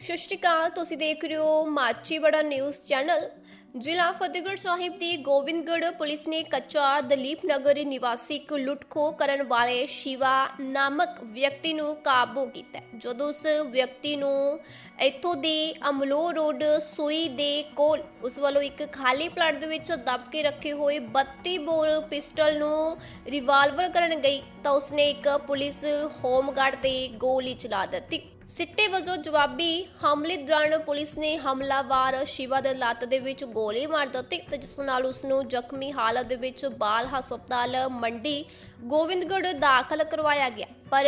ਸਤਿ ਸ਼੍ਰੀ ਅਕਾਲ, ਤੁਸੀਂ ਦੇਖ ਰਹੇ ਹੋ ਮਾਚੀਵਾੜਾ ਨਿਊਜ਼ ਚੈਨਲ। ਜ਼ਿਲ੍ਹਾ ਫਤਿਹਗੜ੍ਹ ਸਾਹਿਬ ਦੀ ਗੋਬਿੰਦਗੜ੍ਹ ਪੁਲਿਸ ਨੇ ਕੱਚਾ ਦਲੀਪ ਨਗਰ ਨਿਵਾਸੀ ਇੱਕ ਲੁੱਟਖੋ ਕਰਨ ਵਾਲੇ ਸ਼ਿਵਾ ਨਾਮਕ ਵਿਅਕਤੀ ਨੂੰ ਕਾਬੂ ਕੀਤਾ ਜਦੋਂ ਉਸ ਵਿਅਕਤੀ ਨੂੰ ਇੱਥੋਂ ਦੇ ਅਮਲੋ ਰੋਡ ਸੂਈ ਦੇ ਕੋਲ ਉਸ ਵੱਲੋਂ ਇੱਕ ਖਾਲੀ ਪਲਾਟ ਦੇ ਵਿੱਚ ਦੱਬ ਕੇ ਰੱਖੇ ਹੋਏ 32 ਬੋਰ ਪਿਸਟਲ ਨੂੰ ਰਿਵਾਲਵਰ ਕਰਨ ਗਈ ਤਾਂ ਉਸਨੇ ਇੱਕ ਪੁਲਿਸ ਹੋਮਗਾਰਡ ਤੇ ਗੋਲੀ ਚਲਾ ਦਿੱਤੀ। ਸਿੱਟੇ ਵਜੋਂ ਜਵਾਬੀ ਹਮਲੇ ਦੌਰਾਨ ਪੁਲਿਸ ਨੇ ਹਮਲਾਵਾਰ ਸ਼ਿਵਾ ਦੇ ਲੱਤ ਦੇ ਵਿੱਚ ਗੋਲੀ ਮਾਰ ਦਿੱਤੀ ਤੇ ਜਿਸ ਨਾਲ ਉਸ ਨੂੰ ਜ਼ਖਮੀ ਹਾਲਤ ਦੇ ਵਿੱਚ ਬਾਲ ਹਸਪਤਾਲ ਮੰਡੀ ਗੋਬਿੰਦਗੜ੍ਹ ਦਾਖਲ ਕਰਵਾਇਆ ਗਿਆ। ਪਰ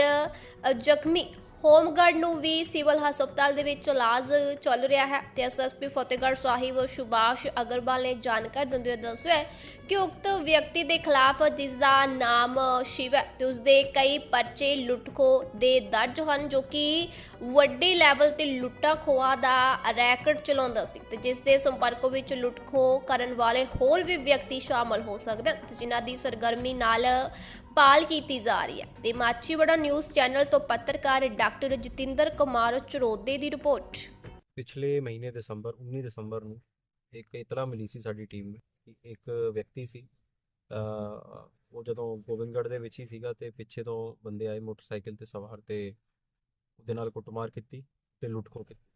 ਜ਼ਖਮੀ ਹੋਮਗਾਰਡ ਨੂੰ ਵੀ ਸਿਵਲ ਹਸਪਤਾਲ ਦੇ ਵਿੱਚ ਇਲਾਜ ਚੱਲ ਰਿਹਾ ਹੈ ਤੇ ਐਸਐਸਪੀ ਫਤਿਹਗੜ੍ਹ ਸਾਹਿਬ ਸੁਭਾਸ਼ ਅਗਰਵਾਲ ਨੇ ਜਾਣਕਾਰੀ ਦਿੰਦੇ ਹੋਏ ਦੱਸਿਆ ਕਿ ਉਕਤ ਵਿਅਕਤੀ ਦੇ ਖਿਲਾਫ ਜਿਸ ਦਾ ਨਾਮ ਸ਼ਿਵ ਹੈ ਤੇ ਉਸ ਦੇ ਕਈ ਪਰਚੇ ਲੁੱਟਖੋ ਦੇ ਦਰਜ ਹਨ ਜੋ ਕਿ ਵੱਡੇ ਲੈਵਲ ਤੇ ਲੁੱਟਾਂ ਖੋਹਾਂ ਦਾ ਰੈਕਟ ਚਲਾਉਂਦਾ ਸੀ ਤੇ ਜਿਸ ਦੇ ਸੰਪਰਕ ਵਿੱਚ ਲੁੱਟਖੋ ਕਰਨ ਵਾਲੇ ਹੋਰ ਵੀ ਵਿਅਕਤੀ ਸ਼ਾਮਲ ਹੋ ਸਕਦੇ ਹਨ ਤੇ ਜਿਨ੍ਹਾਂ ਦੀ ਸਰਗਰਮੀ ਨਾਲ ਪਾਲ ਕੀਤੀ ਜਾ ਰਹੀ ਹੈ। ਤੇ ਮਾਚੀਵਾੜਾ ਨਿਊਜ਼ ਚੈਨਲ ਤੋਂ ਪੱਤਰਕਾਰ ਡਾਕਟਰ ਜਤਿੰਦਰ ਕੁਮਾਰ ਚਰੋਦੇ ਦੀ ਰਿਪੋਰਟ। ਪਿਛਲੇ ਮਹੀਨੇ ਦਸੰਬਰ 19 ਦਸੰਬਰ ਨੂੰ ਇੱਕ ਇਤਲਾ ਮਿਲੀ ਸੀ ਸਾਡੀ ਟੀਮ ਨੂੰ ਕਿ ਇੱਕ ਵਿਅਕਤੀ ਸੀ, ਅਹ, ਉਹ ਜਦੋਂ ਗੋਬਿੰਦਗੜ੍ਹ ਦੇ ਵਿੱਚ ਹੀ ਸੀਗਾ ਤੇ ਪਿੱਛੇ ਤੋਂ ਬੰਦੇ ਆਏ ਮੋਟਰਸਾਈਕਲ ਤੇ ਸਵਾਰ ਤੇ ਉਹਦੇ ਨਾਲ ਕੁੱਟਮਾਰ ਕੀਤੀ ਤੇ ਲੁੱਟ ਖੋਹ ਕੀਤੀ।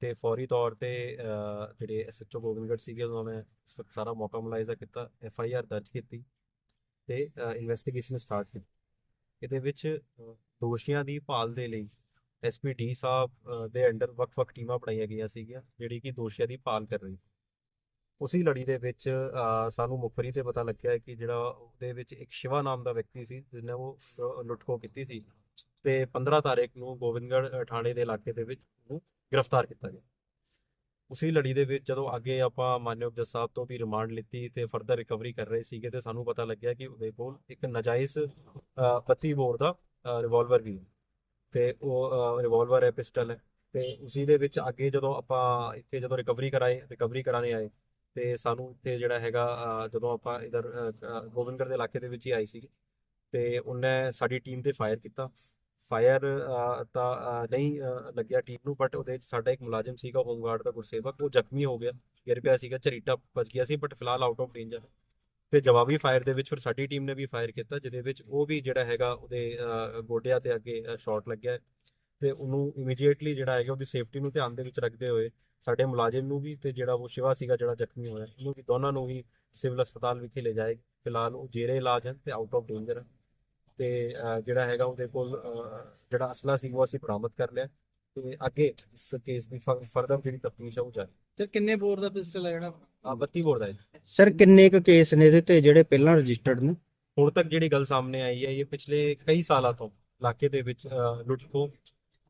ਤੇ ਫੌਰੀ ਤੌਰ ਤੇ, ਅਹ, ਜਿਹੜੇ ਐਸਐਚਓ ਗੋਬਿੰਦਗੜ੍ਹ ਸੀਗੇ, ਉਹਨਾਂ ਨੇ ਇਸ ਵਕਤ ਸਾਰਾ ਮੌਕਾ ਮੁਲਾਇਜ਼ਾ ਕੀਤਾ, ਐਫ ਆਈ ਆਰ ਦਰਜ ਕੀਤੀ। ਤੇ ਇਨਵੈਸਟੀਗੇਸ਼ਨ ਸਟਾਰਟ ਕੀਤੀ। ਇਹਦੇ ਵਿੱਚ ਦੋਸ਼ੀਆਂ ਦੀ ਭਾਲ ਦੇ ਲਈ ਐਸਪੀਡੀ ਸਾਹਿਬ ਦੇ ਅੰਡਰ ਵੱਖ-ਵੱਖ ਟੀਮਾਂ ਬਣਾਈਆਂ ਗਈਆਂ ਸੀਗੀਆਂ ਜਿਹੜੀ ਕਿ ਦੋਸ਼ੀਆਂ ਦੀ ਭਾਲ ਕਰ ਰਹੀ। ਉਸੇ ਲੜੀ ਦੇ ਵਿੱਚ ਸਾਨੂੰ ਮੁਖਬਰੀ ਤੇ ਪਤਾ ਲੱਗਿਆ ਕਿ ਜਿਹੜਾ ਉਹਦੇ ਵਿੱਚ ਇੱਕ ਸ਼ਿਵਾ ਨਾਮ ਦਾ ਵਿਅਕਤੀ ਸੀ ਜਿਹਨੇ ਉਹ ਅ, ਲੁੱਟਖੋ ਕੀਤੀ ਸੀ ਤੇ 15 ਤਾਰੀਖ ਨੂੰ ਗੋਬਿੰਦਗੜ੍ਹ ਥਾਣੇ ਦੇ ਇਲਾਕੇ ਦੇ ਵਿੱਚ ਉਹਨੂੰ ਗ੍ਰਿਫਤਾਰ ਕੀਤਾ ਗਿਆ। ਉਸੇ ਲੜੀ ਦੇ ਵਿੱਚ ਜਦੋਂ ਅੱਗੇ ਆਪਾਂ ਮਾਨਯੋਗ ਜੱਜ ਸਾਹਿਬ ਤੋਂ ਵੀ ਰਿਮਾਂਡ ਲਿੱਤੀ ਤੇ ਫਰਦਰ ਰਿਕਵਰੀ ਕਰ ਰਹੇ ਸੀਗੇ ਤੇ ਸਾਨੂੰ ਪਤਾ ਲੱਗਿਆ ਕਿ ਉਹਦੇ ਕੋਲ ਇੱਕ ਨਜਾਇਜ਼ ਅ, 32 ਬੋਰ ਦਾ ਰਿਵਾਲਵਰ ਵੀ ਹੈ। ਤੇ ਉਹ ਰਿਵਾਲਵਰ ਹੈ ਪਿਸਟਲ ਹੈ। ਤੇ ਉਸੇ ਦੇ ਵਿੱਚ ਅੱਗੇ ਜਦੋਂ ਆਪਾਂ ਇੱਥੇ ਜਦੋਂ ਰਿਕਵਰੀ ਕਰਾਏ ਰਿਕਵਰੀ ਕਰਾਣੇ ਆਏ ਤੇ ਸਾਨੂੰ ਇੱਥੇ ਜਿਹੜਾ ਹੈਗਾ ਜਦੋਂ ਆਪਾਂ ਇਧਰ ਗੋਬਿੰਦਗੜ੍ਹ ਦੇ ਇਲਾਕੇ ਦੇ ਵਿੱਚ ਹੀ ਆਈ ਸੀ ਤੇ ਉਹਨੇ ਸਾਡੀ ਟੀਮ ਤੇ ਫਾਇਰ ਕੀਤਾ। ਫਾਇਰ ਤਾਂ ਨਹੀਂ ਲੱਗਿਆ ਟੀਮ ਨੂੰ ਬਟ ਉਹਦੇ ਵਿੱਚ ਸਾਡਾ ਇੱਕ ਮੁਲਾਜ਼ਮ ਸੀਗਾ ਹੋਮਗਾਰਡ ਦਾ ਗੁਰਸੇਵਕ, ਉਹ ਜ਼ਖਮੀ ਹੋ ਗਿਆ। ਗਿਰ ਪਿਆ ਸੀਗਾ, ਝਰੀਟਾ ਬਚ ਗਿਆ ਸੀ ਬਟ ਫਿਲਹਾਲ ਆਊਟ ਆਫ ਡੇਂਜਰ ਤੇ ਜਵਾਬੀ ਫਾਇਰ ਦੇ ਵਿੱਚ ਫਿਰ ਸਾਡੀ ਟੀਮ ਨੇ ਵੀ ਫਾਇਰ ਕੀਤਾ, ਜਿਹਦੇ ਵਿੱਚ ਉਹ ਵੀ ਜਿਹੜਾ ਹੈਗਾ, ਉਹਦੇ ਗੋਡਿਆਂ ਤੇ ਅੱਗੇ ਸ਼ਾਟ ਲੱਗਿਆ। ਹੈ ਤੇ ਉਹਨੂੰ ਇਮੀਡੀਏਟਲੀ ਜਿਹੜਾ ਹੈਗਾ, ਉਹਦੀ ਸੇਫਟੀ ਨੂੰ ਧਿਆਨ ਦੇ ਵਿੱਚ ਰੱਖਦੇ ਹੋਏ ਸਾਡੇ ਮੁਲਾਜ਼ਮ ਨੂੰ ਵੀ ਤੇ ਜਿਹੜਾ ਉਹ ਸ਼ਿਵਾ ਸੀਗਾ, ਜਿਹੜਾ ਜ਼ਖਮੀ ਹੋਇਆ, ਉਹਨੂੰ ਵੀ ਦੋਨਾਂ ਨੂੰ ਹੀ ਸਿਵਲ ਹਸਪਤਾਲ ਵਿਖੇ ਲੈ ਜਾਏ ਫਿਲਹਾਲ ਉਹ ਜੇਰੇ ਇਲਾਜ ਹਨ ਤੇ ਆਊਟ ਆਫ ਡੇਂਜਰ ਹੈ ਤੇ ਜਿਹੜਾ ਹੈਗਾ ਉਹਦੇ ਕੋਲ ਜਿਹੜਾ ਅਸਲਾ ਸੀ ਉਹ ਅਸੀਂ ਬਰਾਮਦ ਕਰ ਲਿਆ ਤੇ ਅੱਗੇ ਇਸ ਕੇਸ ਦੀ ਫਰਦਰ ਜਿਹੜੀ ਤਫਤੀਸ਼ ਹੈ ਉਹ ਜਾਰੀ। ਤੇ ਕਿੰਨੇ ਬੋਰ ਦਾ ਪਿਸਟਲ ਹੈ ਜਿਹੜਾ? ਆ 32 ਬੋਰ ਦਾ ਹੈ ਸਰ ਕਿੰਨੇ ਕੁ ਕੇਸ ਨੇ ਇਹਦੇ ਤੇ ਜਿਹੜੇ ਪਹਿਲਾਂ ਰਜਿਸਟਰਡ ਨੇ? ਹੁਣ ਤੱਕ ਜਿਹੜੀ ਗੱਲ ਸਾਹਮਣੇ ਆਈ ਹੈ ਇਹ ਪਿਛਲੇ ਕਈ ਸਾਲਾਂ ਤੋਂ ਇਲਾਕੇ ਦੇ ਵਿੱਚ ਅਹ, ਲੁੱਟ ਖੋਹ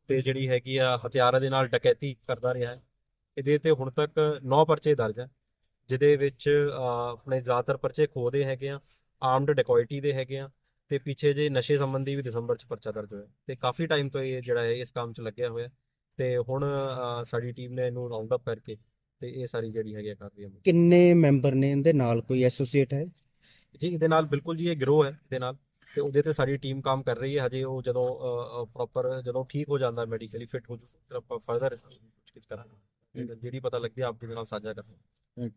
ਤੇ ਜਿਹੜੀ ਹੈਗੀ ਆ ਹਥਿਆਰਾਂ ਦੇ ਨਾਲ ਡਕੈਤੀ ਕਰਦਾ ਰਿਹਾ ਹੈ। ਇਹਦੇ ਤੇ ਹੁਣ ਤੱਕ 9 ਪਰਚੇ ਦਰਜ ਹੈ ਜਿਹਦੇ ਵਿੱਚ ਆਪਣੇ ਜ਼ਿਆਦਾਤਰ ਪਰਚੇ ਖੋਹ ਦੇ ਹੈਗੇ ਆ ਆਰਮਡ ਡੈਕੋਇਟੀ ਦੇ ਹੈਗੇ ਆ ਤੇ ਪਿੱਛੇ ਜੇ ਨਸ਼ੇ ਸੰਬੰਧੀ ਵੀ ਦਸੰਬਰ ਚ ਪਰਚਾ ਦਰਜ ਹੋਇਆ ਤੇ ਕਾਫੀ ਟਾਈਮ ਤੋਂ ਇਹ ਜਿਹੜਾ ਹੈ ਇਸ ਕੰਮ 'ਚ ਲੱਗਿਆ ਹੋਇਆ। ਤੇ ਹੁਣ ਸਾਡੀ ਟੀਮ ਨੇ ਇਹਨੂੰ ਰਾਉਂਡ ਅਪ ਕਰਕੇ ਤੇ ਇਹ ਸਾਰੀ ਜਿਹੜੀ ਹੈਗੀ ਕਰ ਰਹੀ ਹੈ ਕਿੰਨੇ ਮੈਂਬਰ ਨੇ ਇਹਦੇ ਨਾਲ? ਕੋਈ ਐਸੋਸੀਏਟ ਹੈ? ਜੀ ਇਹਦੇ ਨਾਲ ਬਿਲਕੁਲ ਜੀ ਇਹ ਗਰੋ ਹੈ ਇਹਦੇ ਨਾਲ। ਤੇ ਉਹਦੇ ਤੇ ਸਾਡੀ ਟੀਮ ਕੰਮ ਕਰ ਰਹੀ ਹੈ। ਹਜੇ ਉਹ ਜਦੋਂ ਪ੍ਰੋਪਰ ਜਦੋਂ ਠੀਕ ਹੋ ਜਾਂਦਾ ਮੈਡੀਕਲੀ ਫਿਟ ਹੋ ਜੂ ਫਿਰ ਆਪਾਂ ਫਰਦਰ ਕੁਝ ਕਰਾਂਗੇ। ਜਿਹੜੀ ਪਤਾ ਲੱਗਦੀ ਆਪ ਜੀ ਦੇ ਨਾਲ ਸਾਂਝਾ ਕਰਾਂਗੇ।